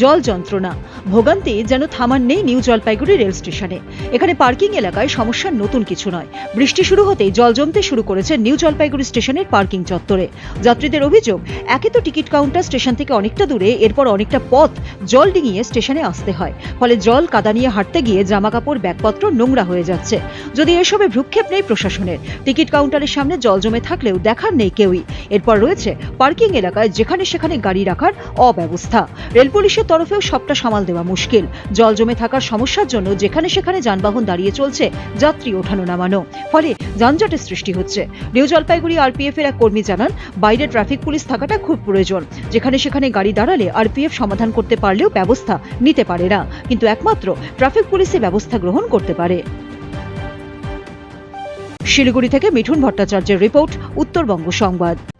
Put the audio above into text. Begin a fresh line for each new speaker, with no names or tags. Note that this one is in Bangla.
জল যন্ত্রণা। ভোগান্তি যেন থামার নেই নিউ জলপাইগুড়ি রেল স্টেশনে। এখানে পার্কিং এলাকায় সমস্যার নতুন কিছু নয়। বৃষ্টি শুরু হতেই জল জমতে শুরু করেছে নিউ জলপাইগুড়ি স্টেশনের পার্কিং চত্বরে। যাত্রীদের অভিযোগ, একে তো টিকিট কাউন্টার স্টেশন থেকে অনেকটা দূরে, এরপর অনেকটা পথ জল ডিঙিয়ে স্টেশনে আসতে হয়। ফলে জল কাদা নিয়ে হাঁটতে গিয়ে জামাকাপড়, ব্যাগপত্র নোংরা হয়ে যাচ্ছে। যদি এসবে ভ্রুক্ষেপ নেই প্রশাসনের, টিকিট কাউন্টারের সামনে জল জমে থাকলেও দেখার নেই কেউই। এরপর রয়েছে পার্কিং এলাকায় যেখানে সেখানে গাড়ি রাখার অব্যবস্থা। রেল পুলিশের তরফেও সবটা সামাল দেওয়া মুশকিল। জল জমে থাকার সমস্যার জন্য যেখানে সেখানে যানবাহন দাঁড়িয়ে চলছে, যাত্রী ওঠানো নামানো। ফলে যানজটের সৃষ্টি হচ্ছে। নিউ জলপাইগুড়ি আরপিএফ এর এক কর্মী জানান, বাইরে ট্রাফিক পুলিশ থাকাটা খুব প্রয়োজন। যেখানে সেখানে গাড়ি দাঁড়ালে আরপিএফ সমাধান করতে পারলেও ব্যবস্থা নিতে পারে না। কিন্তু একমাত্র ট্রাফিক পুলিশে ব্যবস্থা গ্রহণ করতে পারে। শিলিগুড়ি থেকে মিঠুন ভট্টাচার্যের রিপোর্ট, উত্তরবঙ্গ সংবাদ।